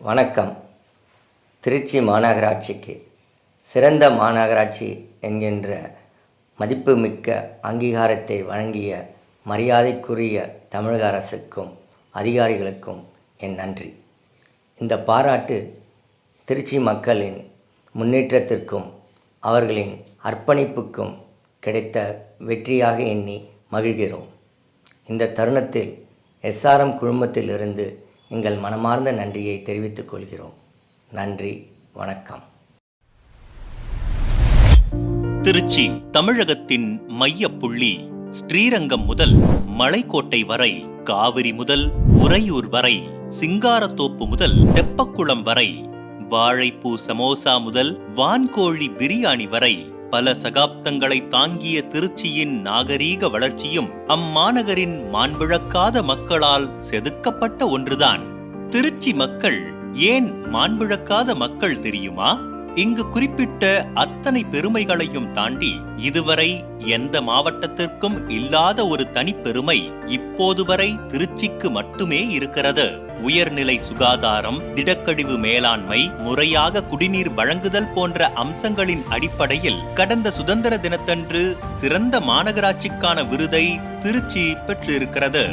வணக்கம். திருச்சி மாநகராட்சிக்கு சிறந்த மாநகராட்சி என்கின்ற மதிப்புமிக்க அங்கீகாரத்தை வழங்கிய மரியாதைக்குரிய தமிழக அரசுக்கும் அதிகாரிகளுக்கும் என் நன்றி. இந்த பாராட்டு திருச்சி மக்களின் முன்னேற்றத்திற்கும் அவர்களின் அர்ப்பணிப்புக்கும் கிடைத்த வெற்றியாக எண்ணி மகிழ்கிறோம். இந்த தருணத்தில் எஸ்ஆர்எம் குழுமத்திலிருந்து எங்கள் மனமார்ந்த நன்றியை தெரிவித்துக் கொள்கிறோம். நன்றி வணக்கம். திருச்சி தமிழகத்தின் மையப்புள்ளி ஸ்ரீரங்கம் முதல் மலைக்கோட்டை வரை காவிரி முதல் உறையூர் வரை சிங்காரத்தோப்பு முதல் தெப்பக்குளம் வரை வாழைப்பூ சமோசா முதல் வான்கோழி பிரியாணி வரை பல சகாப்தங்களை தாங்கிய திருச்சியின் நாகரீக வளர்ச்சியும் அம்மாநகரின் மாண்பிழக்காத மக்களால் செதுக்கப்பட்ட ஒன்றுதான். திருச்சி மக்கள் ஏன் மாண்பிழக்காத மக்கள் தெரியுமா? இங்கு குறிப்பிட்ட அத்தனை பெருமைகளையும் தாண்டி இதுவரை எந்த மாவட்டத்திற்கும் இல்லாத ஒரு தனிப்பெருமை இப்போது வரை திருச்சிக்கு மட்டுமே இருக்கிறது. உயர்நிலை சுகாதாரம் திடக்கழிவு மேலாண்மை முறையாக குடிநீர் வழங்குதல் போன்ற அம்சங்களின் அடிப்படையில் கடந்த சுதந்திர தினத்தன்று சிறந்த மாநகராட்சிக்கான விருதை திருச்சி பெற்றிருக்கிறது.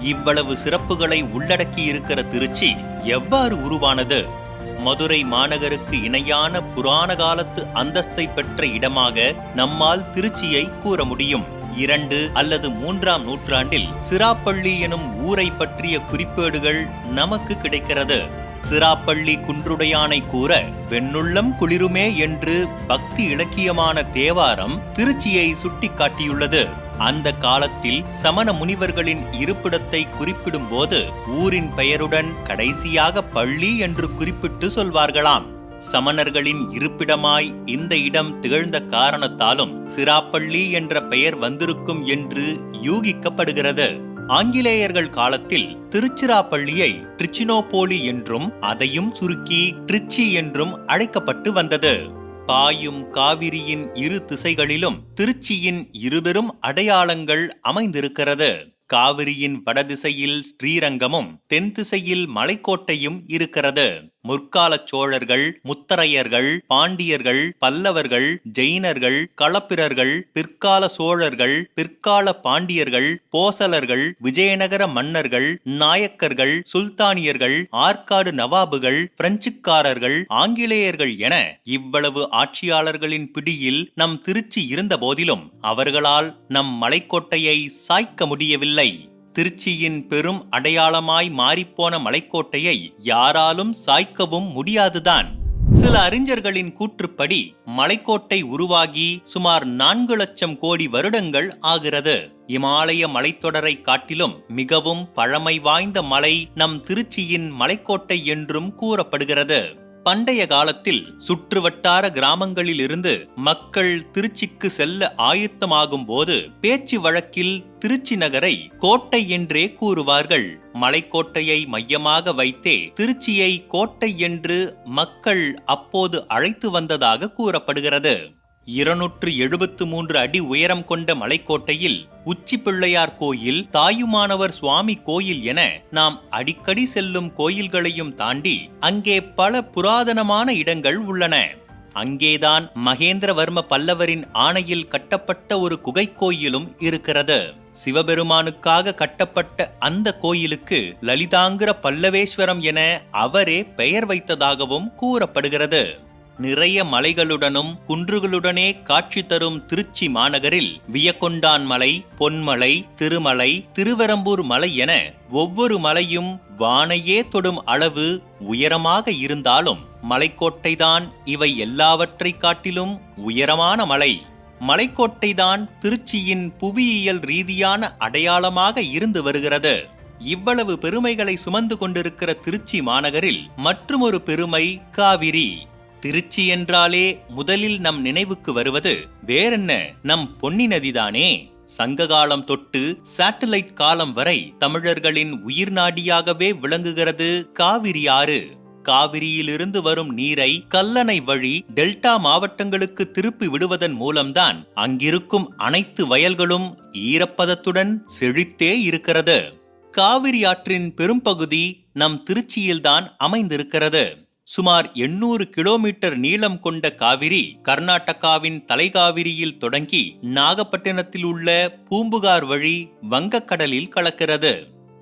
இவ்வளவு சிறப்புகளை உள்ளடக்கி இருக்கிற திருச்சி எவ்வாறு உருவானது? மதுரை மாநகருக்கு இணையான புராண காலத்து அந்தஸ்தை பெற்ற இடமாக நம்மால் திருச்சியை கூற முடியும். இரண்டு அல்லது மூன்றாம் நூற்றாண்டில் சிராப்பள்ளி எனும் ஊரை பற்றிய குறிப்பேடுகள் நமக்கு கிடைக்கிறது. சிராப்பள்ளி குன்றுடையானை கூற வெண்ணுள்ளம் குளிருமே என்று பக்தி இலக்கியமான தேவாரம் திருச்சியை சுட்டிக்காட்டியுள்ளது. அந்த காலத்தில் சமண முனிவர்களின் இருப்பிடத்தை குறிப்பிடும்போது ஊரின் பெயருடன் கடைசியாக பள்ளி என்று குறிப்பிட்டு சொல்வார்களாம். சமணர்களின் இருப்பிடமாய் இந்த இடம் திகழ்ந்த காரணத்தாலும் சிராப்பள்ளி என்ற பெயர் வந்திருக்கும் என்று யூகிக்கப்படுகிறது. ஆங்கிலேயர்கள் காலத்தில் திருச்சிராப்பள்ளியை ட்ரிச்சினோபோலி என்றும் அதையும் சுருக்கி ட்ரிச்சி என்றும் அழைக்கப்பட்டு வந்தது. பாயும் காவிரியின் இரு திசைகளிலும் திருச்சியின் இருபெரும் அடையாளங்கள் அமைந்திருக்கிறது. காவிரியின் வடதிசையில் ஸ்ரீரங்கமும் தென் திசையில் மலைக்கோட்டையும் இருக்கிறது. முற்கால சோழர்கள் முத்தரையர்கள் பாண்டியர்கள் பல்லவர்கள் ஜெயினர்கள் களப்பிரர்கள் பிற்கால சோழர்கள் பிற்கால பாண்டியர்கள் போசலர்கள் விஜயநகர மன்னர்கள் நாயக்கர்கள் சுல்தானியர்கள் ஆற்காடு நவாபுகள் பிரெஞ்சுக்காரர்கள் ஆங்கிலேயர்கள் என இவ்வளவு ஆட்சியாளர்களின் பிடியில் நம் திருச்சி இருந்த போதிலும் அவர்களால் நம் மலைக்கோட்டையை சாய்க்க முடியவில்லை. திருச்சியின் பெரும் அடையாளமாய் மாறிப்போன மலைக்கோட்டையை யாராலும் சாய்க்கவும் முடியாதுதான். சில அறிஞர்களின் கூற்றுப்படி மலைக்கோட்டை உருவாகி சுமார் நான்கு லட்சம் கோடி வருடங்கள் ஆகிறது. இமாலய மலைத்தொடரை காட்டிலும் மிகவும் பழமை வாய்ந்த மலை நம் திருச்சியின் மலைக்கோட்டை என்றும் கூறப்படுகிறது. பண்டைய காலத்தில் சுற்றுவட்டார கிராமங்களில் இருந்து மக்கள் திருச்சிக்கு செல்ல ஆயத்தமாகும் போது பேச்சு வழக்கில் திருச்சி நகரை கோட்டை என்றே கூறுவார்கள். மலைக்கோட்டையை மையமாக வைத்தே திருச்சியை கோட்டை என்று மக்கள் அப்போது அழைத்து வந்ததாக கூறப்படுகிறது. இருநூற்று எழுபத்து மூன்று அடி உயரம் கொண்ட மலைக்கோட்டையில் உச்சி பிள்ளையார் கோயில் தாயுமானவர் சுவாமி கோயில் என நாம் அடிக்கடி செல்லும் கோயில்களையும் தாண்டி அங்கே பல புராதனமான இடங்கள் உள்ளன. அங்கேதான் மகேந்திரவர்ம பல்லவரின் ஆணையில் கட்டப்பட்ட ஒரு குகை கோயிலும் இருக்கிறது. சிவபெருமானுக்காக கட்டப்பட்ட அந்த கோயிலுக்கு லலிதாங்கிற பல்லவேஸ்வரம் என அவரே பெயர் வைத்ததாகவும் கூறப்படுகிறது. நிறைய மலைகளுடனும் குன்றுகளுடனே காட்சி தரும் திருச்சி மாநகரில் வியக்கொண்டான் மலை பொன்மலை திருமலை திருவரம்பூர் மலை என ஒவ்வொரு மலையும் வானையே தொடும் அளவு உயரமாக இருந்தாலும் மலைக்கோட்டைதான் இவை எல்லாவற்றை காட்டிலும் உயரமான மலை. மலைக்கோட்டைதான் திருச்சியின் புவியியல் ரீதியான அடையாளமாக இருந்து வருகிறது. இவ்வளவு பெருமைகளை சுமந்து கொண்டிருக்கிற திருச்சி மாநகரில் மற்றுமொரு பெருமை காவிரி. திருச்சி என்றாலே முதலில் நம் நினைவுக்கு வருவது வேறென்ன? நம் பொன்னி நதிதானே? சங்ககாலம் தொட்டு சாட்டிலைட் காலம் வரை தமிழர்களின் உயிர் நாடியாகவே விளங்குகிறது காவிரி ஆறு. காவிரியிலிருந்து வரும் நீரை கல்லணை வழி டெல்டா மாவட்டங்களுக்கு திருப்பி விடுவதன் மூலம்தான் அங்கிருக்கும் அனைத்து வயல்களும் ஈரப்பதத்துடன் செழித்தே இருக்கிறது. காவிரி ஆற்றின் பெரும்பகுதி நம் திருச்சியில்தான் அமைந்திருக்கிறது. சுமார் எண்ணூறு கிலோமீட்டர் நீளம் கொண்ட காவிரி கர்நாடகாவின் தலைகாவிரியில் தொடங்கி நாகப்பட்டினத்தில் உள்ள பூம்புகார் வழி வங்கக்கடலில் கலக்கிறது.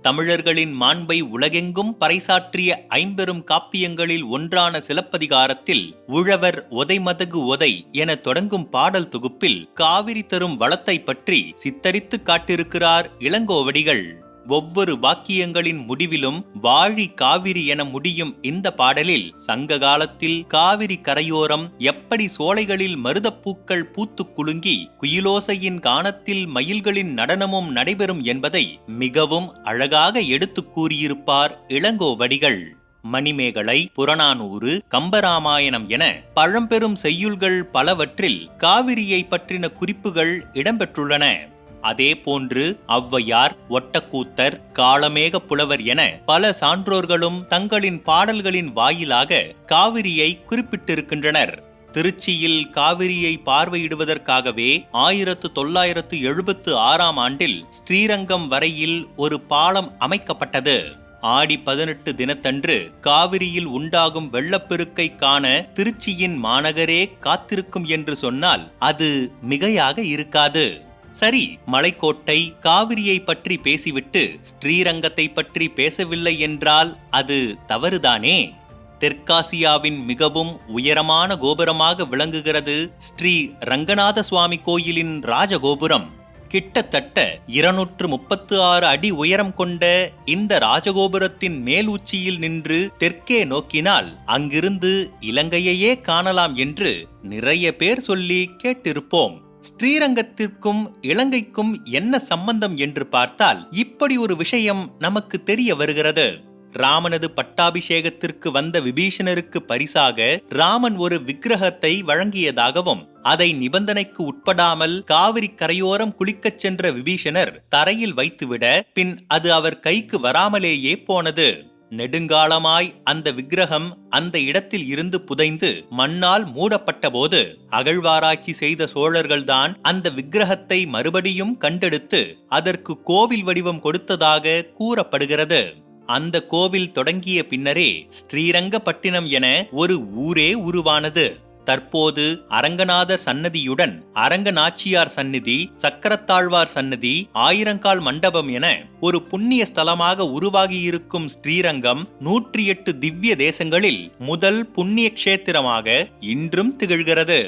தமிழர்களின் மாண்பை உலகெங்கும் பறைசாற்றிய ஐம்பெரும் காப்பியங்களில் ஒன்றான சிலப்பதிகாரத்தில் உழவர் ஒதைமதகு ஒதை என தொடங்கும் பாடல் தொகுப்பில் காவிரி தரும் வளத்தை பற்றி சித்தரித்து காட்டியிருக்கிறார் இளங்கோவடிகள். ஒவ்வொரு வாக்கியங்களின் முடிவிலும் வாழி காவிரி என முடியும் இந்த பாடலில் சங்க காலத்தில் காவிரி கரையோரம் எப்படி சோலைகளில் மருதப்பூக்கள் பூத்து குலுங்கி குயிலோசையின் கானத்தில் மயில்களின் நடனமும் நடைபெறும் என்பதை மிகவும் அழகாக எடுத்துக் கூறியிருப்பார் இளங்கோவடிகள். மணிமேகலை புறநானூறு கம்பராமாயணம் என பழம்பெரும் செய்யுள்கள் பலவற்றில் காவிரியை பற்றின குறிப்புகள் இடம்பெற்றுள்ளன. அதே போன்று ஔவையார் ஒட்டக்கூத்தர் காலமேக புலவர் என பல சான்றோர்களும் தங்களின் பாடல்களின் வாயிலாக காவிரியை குறிப்பிட்டிருக்கின்றனர். திருச்சியில் காவிரியை பார்வையிடுவதற்காகவே ஆயிரத்து தொள்ளாயிரத்து எழுபத்து ஆறாம் ஆண்டில் ஸ்ரீரங்கம் வரையில் ஒரு பாலம் அமைக்கப்பட்டது. ஆடி பதினெட்டு தினத்தன்று காவிரியில் உண்டாகும் வெள்ளப்பெருக்கை காண திருச்சியின் மாநகரே காத்திருக்கும் என்று சொன்னால் அது மிகையாக இருக்காது. சரி மலைக்கோட்டை காவிரியை பற்றி பேசிவிட்டு ஸ்ரீரங்கத்தை பற்றி பேசவில்லை என்றால் அது தவறுதானே? தெற்காசியாவின் மிகவும் உயரமான கோபுரமாக விளங்குகிறது ஸ்ரீ ரங்கநாத சுவாமி கோயிலின் ராஜகோபுரம். கிட்டத்தட்ட இருநூற்று முப்பத்து ஆறு அடி உயரம் கொண்ட இந்த ராஜகோபுரத்தின் மேல் உச்சியில் நின்று தெற்கே நோக்கினால் அங்கிருந்து இலங்கையையே காணலாம் என்று நிறைய பேர் சொல்லி கேட்டிருப்போம். ஸ்ரீரங்கத்திற்கும் இலங்கைக்கும் என்ன சம்பந்தம் என்று பார்த்தால் இப்படி ஒரு விஷயம் நமக்கு தெரிய வருகிறது. ராமனது பட்டாபிஷேகத்திற்கு வந்த விபீஷணருக்கு பரிசாக ராமன் ஒரு விக்கிரகத்தை வழங்கியதாகவும் அதை நிபந்தனைக்கு உட்படாமல் காவிரி கரையோரம் குளிக்கச் சென்ற விபீஷணர் தரையில் வைத்துவிட பின் அது அவர் கைக்கு வராமலேயே போனது. நெடுங்காலமாய் அந்த விக்கிரகம் அந்த இடத்தில் இருந்து புதைந்து மண்ணால் மூடப்பட்டபோது அகழ்வாராய்ச்சி செய்த சோழர்கள்தான் அந்த விக்கிரகத்தை மறுபடியும் கண்டெடுத்து அதற்கு கோவில் வடிவம் கொடுத்ததாக கூறப்படுகிறது. அந்த கோவில் தொடங்கிய பின்னரே ஸ்ரீரங்கப்பட்டினம் என ஒரு ஊரே உருவானது. தற்போது அரங்கநாதர் சன்னதியுடன் அரங்கநாச்சியார் சந்நிதி சக்கரத்தாழ்வார் சன்னதி ஆயிரங்கால் மண்டபம் என ஒரு புண்ணிய ஸ்தலமாக உருவாகியிருக்கும் ஸ்ரீரங்கம் நூற்றி எட்டு திவ்ய தேசங்களில் முதல் புண்ணிய கஷேத்திரமாக இன்றும் திகழ்கிறது.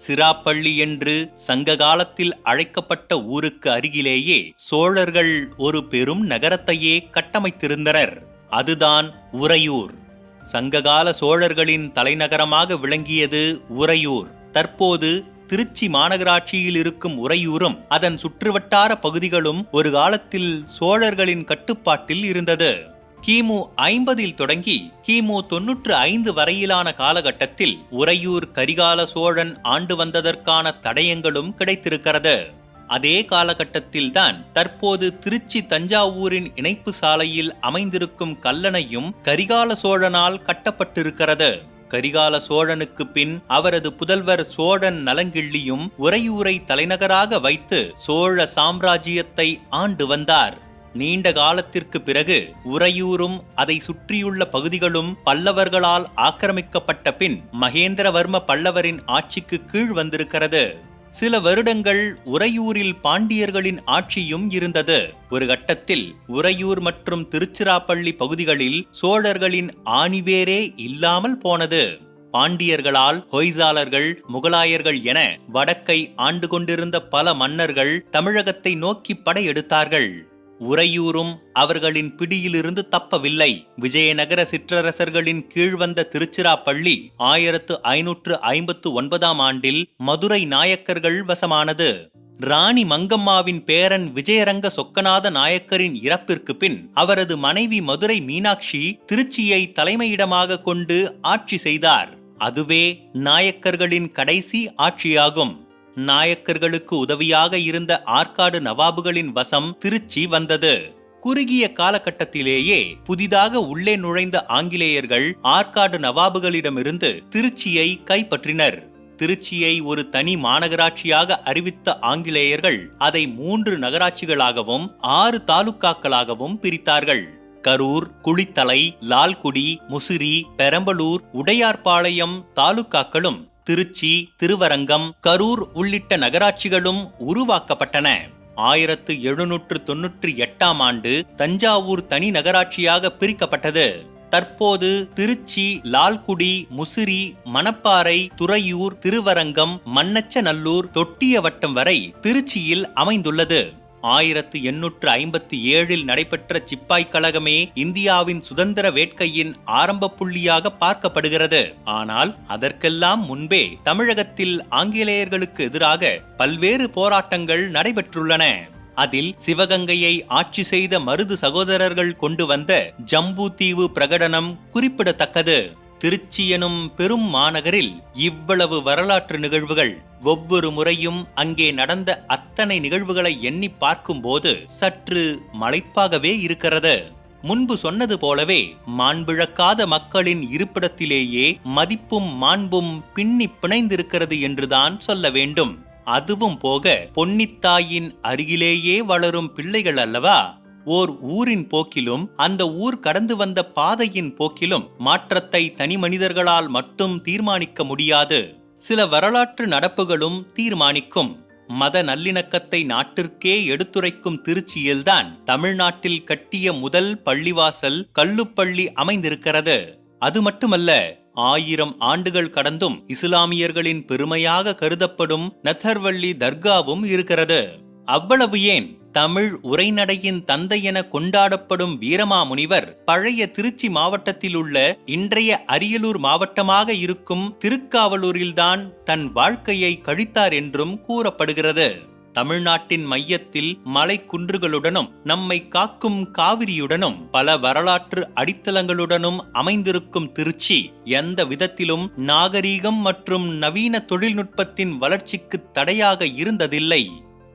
சிராப்பள்ளி என்று சங்க காலத்தில் அழைக்கப்பட்ட ஊருக்கு அருகிலேயே சோழர்கள் ஒரு பெரும் நகரத்தையே கட்டமைத்திருந்தனர். அதுதான் உறையூர். சங்ககால சோழர்களின் தலைநகரமாக விளங்கியது உறையூர். தற்போது திருச்சி மாநகராட்சியில் இருக்கும் உறையூரும் அதன் சுற்றுவட்டார பகுதிகளும் ஒரு காலத்தில் சோழர்களின் கட்டுப்பாட்டில் இருந்தது. கிமு ஐம்பதில் தொடங்கி கிமு தொன்னூற்று ஐந்து வரையிலான காலகட்டத்தில் உறையூர் கரிகால சோழன் ஆண்டு வந்ததற்கான தடயங்களும் கிடைத்திருக்கிறது. அதே காலகட்டத்தில்தான் தற்போது திருச்சி தஞ்சாவூரின் இணைப்பு சாலையில் அமைந்திருக்கும் கல்லணையும் கரிகால சோழனால் கட்டப்பட்டிருக்கிறது. கரிகால சோழனுக்கு பின் அவரது புதல்வர் சோழன் நலங்கிள்ளியும் உறையூரை தலைநகராக வைத்து சோழ சாம்ராஜ்யத்தை ஆண்டு வந்தார். நீண்ட காலத்திற்கு பிறகு உறையூரும் அதை சுற்றியுள்ள பகுதிகளும் பல்லவர்களால் ஆக்கிரமிக்கப்பட்ட பின் மகேந்திரவர்ம பல்லவரின் ஆட்சிக்கு கீழ் வந்திருக்கிறது. சில வருடங்கள் உறையூரில் பாண்டியர்களின் ஆட்சியும் இருந்தது. ஒரு கட்டத்தில் உறையூர் மற்றும் திருச்சிராப்பள்ளி பகுதிகளில் சோழர்களின் ஆணிவேரே இல்லாமல் போனது. பாண்டியர்களால் ஹொய்சாலர்கள் முகலாயர்கள் என வடக்கை ஆண்டு கொண்டிருந்த பல மன்னர்கள் தமிழகத்தை நோக்கி படையெடுத்தார்கள். உறையூரும் அவர்களின் பிடியிலிருந்து தப்பவில்லை. விஜயநகர சிற்றரசர்களின் கீழ் வந்த திருச்சிராப்பள்ளி ஆயிரத்து ஐநூற்று ஐம்பத்து ஒன்பதாம் ஆண்டில் மதுரை நாயக்கர்கள் வசமானது. ராணி மங்கம்மாவின் பேரன் விஜயரங்க சொக்கநாத நாயக்கரின் இறப்பிற்கு பின் அவரது மனைவி மதுரை மீனாட்சி திருச்சியை தலைமையிடமாக கொண்டு ஆட்சி செய்தார். அதுவே நாயக்கர்களின் கடைசி ஆட்சியாகும். நாயக்கர்களுக்கு உதவியாக இருந்த ஆற்காடு நவாபுகளின் வசம் திருச்சி வந்தது. குறுகிய காலகட்டத்திலேயே புதிதாக உள்ளே நுழைந்த ஆங்கிலேயர்கள் ஆற்காடு நவாபுகளிடமிருந்து திருச்சியை கைப்பற்றினர். திருச்சியை ஒரு தனி மாநகராட்சியாக அறிவித்த ஆங்கிலேயர்கள் அதை மூன்று நகராட்சிகளாகவும் ஆறு தாலுக்காக்களாகவும் பிரித்தார்கள். கரூர் குளித்தலை லால்குடி முசிறி பெரம்பலூர் உடையார்பாளையம் தாலுக்காக்களும் திருச்சி திருவரங்கம் கரூர் உள்ளிட்ட நகராட்சிகளும் உருவாக்கப்பட்டன. ஆயிரத்து எழுநூற்று தொன்னூற்றி எட்டாம் ஆண்டு தஞ்சாவூர் தனி நகராட்சியாக பிரிக்கப்பட்டது. தற்போது திருச்சி லால்குடி முசிறி மணப்பாறை துறையூர் திருவரங்கம் மண்ணச்சநல்லூர் தொட்டியவட்டம் வரை திருச்சியில் அமைந்துள்ளது. ஆயிரத்து எண்ணூற்று ஐம்பத்தி ஏழில் நடைபெற்ற சிப்பாய் கழகமே இந்தியாவின் சுதந்திர வேட்கையின் ஆரம்ப புள்ளியாக பார்க்கப்படுகிறது. ஆனால் அதற்கெல்லாம் முன்பே தமிழகத்தில் ஆங்கிலேயர்களுக்கு எதிராக பல்வேறு போராட்டங்கள் நடைபெற்றுள்ளன. அதில் சிவகங்கையை ஆட்சி செய்த மருது சகோதரர்கள் கொண்டு வந்த ஜம்பு தீவு பிரகடனம் குறிப்பிடத்தக்கது. திருச்சி எனும் பெரும் மாநகரில் இவ்வளவு வரலாற்று நிகழ்வுகள் ஒவ்வொரு முறையும் அங்கே நடந்த அத்தனை நிகழ்வுகளை எண்ணி பார்க்கும்போது சற்று மலைப்பாகவே இருக்கிறது. முன்பு சொன்னது போலவே மாண்பிழக்காத மக்களின் இருப்பிடத்திலேயே மதிப்பும் மாண்பும் பின்னி பிணைந்திருக்கிறது என்றுதான் சொல்ல வேண்டும். அதுவும் போக பொன்னித்தாயின் அருகிலேயே வளரும் பிள்ளைகள் அல்லவா? ஓர் ஊரின் போக்கிலும் அந்த ஊர் கடந்து வந்த பாதையின் போக்கிலும் மாற்றத்தை தனி மனிதர்களால் மட்டும் தீர்மானிக்க முடியாது. சில வரலாற்று நடப்புகளும் தீர்மானிக்கும். மத நல்லிணக்கத்தை நாட்டிற்கே எடுத்துரைக்கும் திருச்சியில்தான் தமிழ்நாட்டில் கட்டிய முதல் பள்ளிவாசல் கல்லுப்பள்ளி அமைந்திருக்கிறது. அது மட்டுமல்ல ஆயிரம் ஆண்டுகள் கடந்தும் இஸ்லாமியர்களின் பெருமையாக கருதப்படும் நத்தர்வள்ளி தர்காவும் இருக்கிறது. அவ்வளவு ஏன்? தமிழ் உரைநடையின் தந்தை என கொண்டாடப்படும் வீரமாமுனிவர் பழைய திருச்சி மாவட்டத்தில் உள்ள இன்றைய அரியலூர் மாவட்டமாக இருக்கும் திருக்காவலூரில்தான் தன் வாழ்க்கையை கழித்தார் என்றும் கூறப்படுகிறது. தமிழ்நாட்டின் மையத்தில் மலை குன்றுகளுடனும் நம்மை காக்கும் காவிரியுடனும் பல வரலாற்று அடித்தளங்களுடனும் அமைந்திருக்கும் திருச்சி எந்த விதத்திலும் நாகரீகம் மற்றும் நவீன தொழில்நுட்பத்தின் வளர்ச்சிக்கு தடையாக இருந்ததில்லை.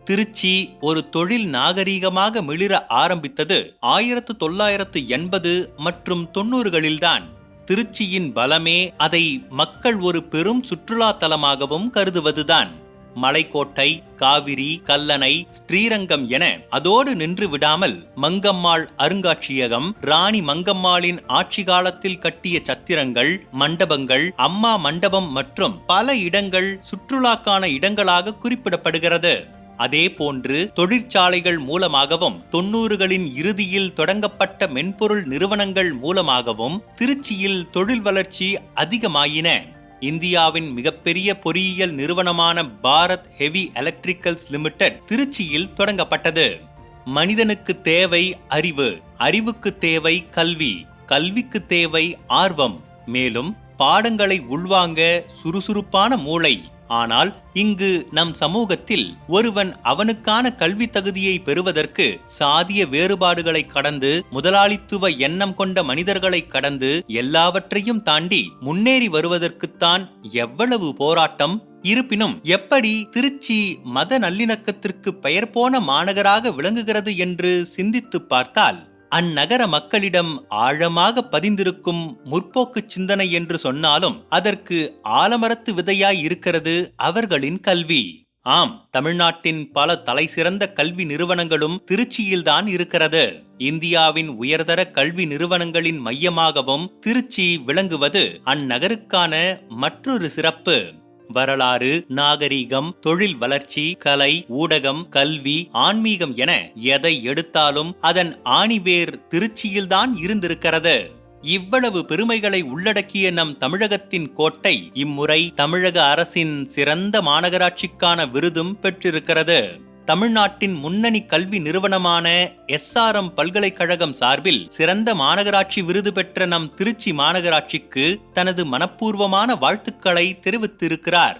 திருச்சி ஒரு தொழில் நாகரீகமாக மிளிர ஆரம்பித்தது ஆயிரத்து தொள்ளாயிரத்து எண்பது மற்றும் தொன்னூறுகளில்தான் திருச்சியின் பலமே அதை மக்கள் ஒரு பெரும் சுற்றுலா தலமாகவும் கருதுவதுதான். மலைக்கோட்டை காவிரி கல்லணை ஸ்ரீரங்கம் என அதோடு நின்று விடாமல் மங்கம்மாள் அருங்காட்சியகம் ராணி மங்கம்மாளின் ஆட்சி காலத்தில் கட்டிய சத்திரங்கள் மண்டபங்கள் அம்மா மண்டபம் மற்றும் பல இடங்கள் சுற்றுலாக்கான இடங்களாக குறிப்பிடப்படுகிறது. அதே போன்று தொழிற்சாலைகள் மூலமாகவும் தொன்னூறுகளின் இறுதியில் தொடங்கப்பட்ட மென்பொருள் நிறுவனங்கள் மூலமாகவும் திருச்சியில் தொழில் வளர்ச்சி அதிகமாயின. இந்தியாவின் மிகப்பெரிய பொறியியல் நிறுவனமான பாரத் ஹெவி எலக்ட்ரிக்கல்ஸ் லிமிடெட் திருச்சியில் தொடங்கப்பட்டது. மனிதனுக்கு தேவை அறிவு அறிவுக்கு தேவை கல்வி கல்விக்கு தேவை ஆர்வம் மேலும் பாடங்களை உள்வாங்க சுறுசுறுப்பான மூளை. ஆனால் இங்கு நம் சமூகத்தில் ஒருவன் அவனுக்கான கல்வி தகுதியை பெறுவதற்கு சாதிய வேறுபாடுகளை கடந்து முதலாளித்துவ எண்ணம் கொண்ட மனிதர்களை கடந்து எல்லாவற்றையும் தாண்டி முன்னேறி வருவதற்குத்தான் எவ்வளவு போராட்டம்? இருப்பினும் எப்படி திருச்சி மத நல்லிணக்கத்திற்கு பெயர் போன மாநகராக விளங்குகிறது என்று சிந்தித்து பார்த்தால் அந்நகர மக்களிடம் ஆழமாக பதிந்திருக்கும் முற்போக்கு சிந்தனை என்று சொன்னாலும் அதற்கு ஆலமரத்து விதையாய் இருக்கிறது அவர்களின் கல்வி. ஆம் தமிழ்நாட்டின் பல தலைசிறந்த கல்வி நிறுவனங்களும் திருச்சியில்தான் இருக்கிறது. இந்தியாவின் உயர்தர கல்வி நிறுவனங்களின் மையமாகவும் திருச்சி விளங்குவது அந்நகருக்கான மற்றொரு சிறப்பு. வரலாறு நாகரீகம் தொழில் வளர்ச்சி கலை ஊடகம் கல்வி ஆன்மீகம் என எதை எடுத்தாலும் அதன் ஆணிவேர் திருச்சியில்தான் இருந்திருக்கிறது. இவ்வளவு பெருமைகளை உள்ளடக்கிய நம் தமிழகத்தின் கோட்டை இம்முறை தமிழக அரசின் சிறந்த மாநகராட்சிக்கான விருதும் பெற்றிருக்கிறது. தமிழ்நாட்டின் முன்னணி கல்வி நிறுவனமான எஸ்ஆர்எம் பல்கலைக்கழகம் சார்பில் சிறந்த மாநகராட்சி விருது பெற்ற நம் திருச்சி மாநகராட்சிக்கு தனது மனப்பூர்வமான வாழ்த்துக்களை தெரிவித்திருக்கிறார்.